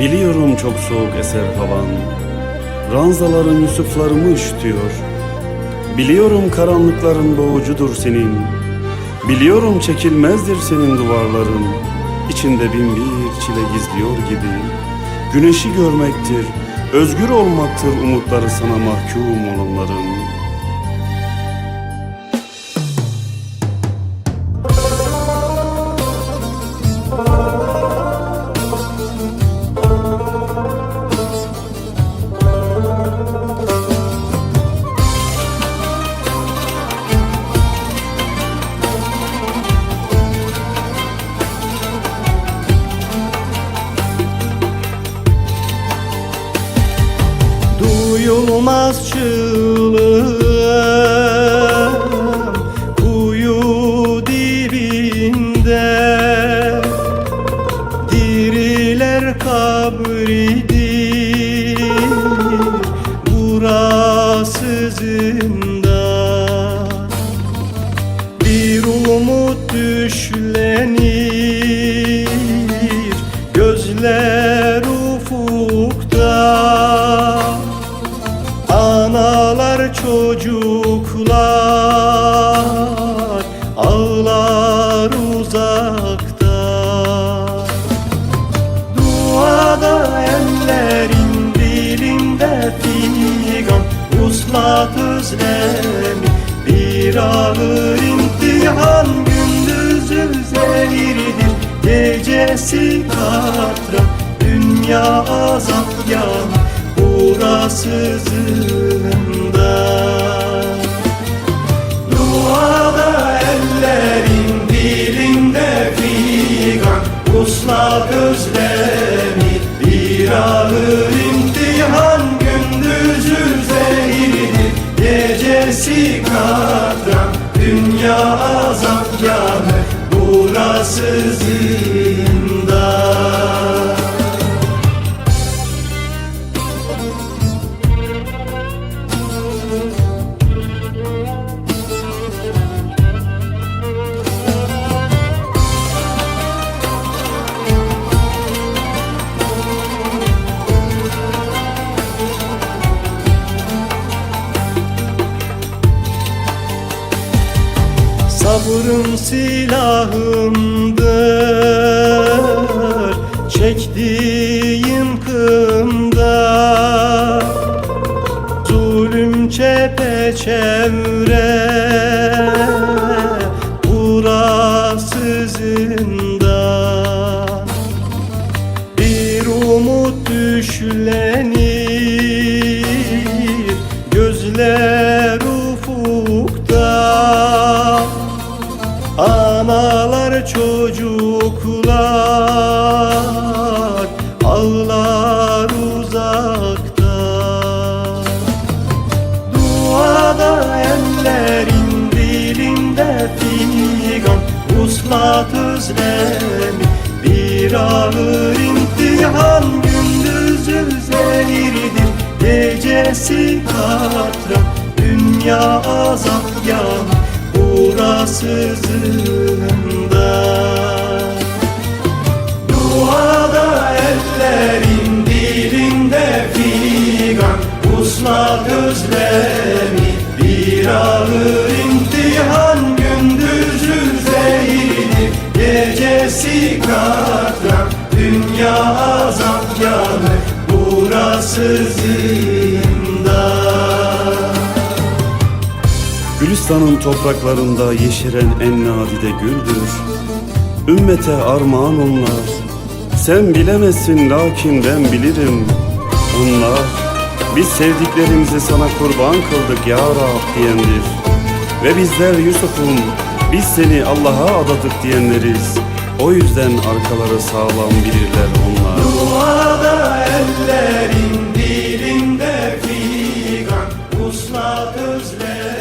Biliyorum çok soğuk eser havan Ranzaların Yusuflarımı üşütüyor Biliyorum karanlıkların boğucudur senin. Biliyorum çekilmezdir senin duvarların. İçinde bin bir çile gizliyor gibi. Güneşi görmektir, özgür olmaktır umutları sana mahkum olanların Duyulmaz çığlığım Kuyu dibinde. Diriler kabridir Burası zindan çocuklar Ağlar uzakta. Duada ellerin dilinde figan Uslat özlemi bir ağır imtihan Gündüzü zehirdir gecesi katra Dünya azap yanı burası zindan Usla özlemi bir ağır imtihan Gündüzü zehirdir gecesi katran Dünya azap yanı burası zindan Sabrım silahımdır Çektiğim kımda Zulüm çepeçevre çocuklar Ağlar uzakta. Duada ellerin dilinde figan Uslat özlemi bir ağır imtihan Gündüzü zehirdir gecesi katra Dünya azap yanı burası zindan özlemi bir ağır imtihan Gündüzü zehirdir gecesi katran Dünya azap yanı. Burası zindan. Gülistan'ın topraklarında yeşeren en nadide güldür. Ümmete armağan onlar. Sen bilemezsin lakin ben bilirim. Onlar biz sevdiklerimizi sana kurban kıldık ya Rab diyendir. Ve bizler Yusuf'um biz seni Allah'a adadık diyenleriz. O yüzden arkaları sağlam bilirler onlar. Duada ellerin dilinde figan uslat özler.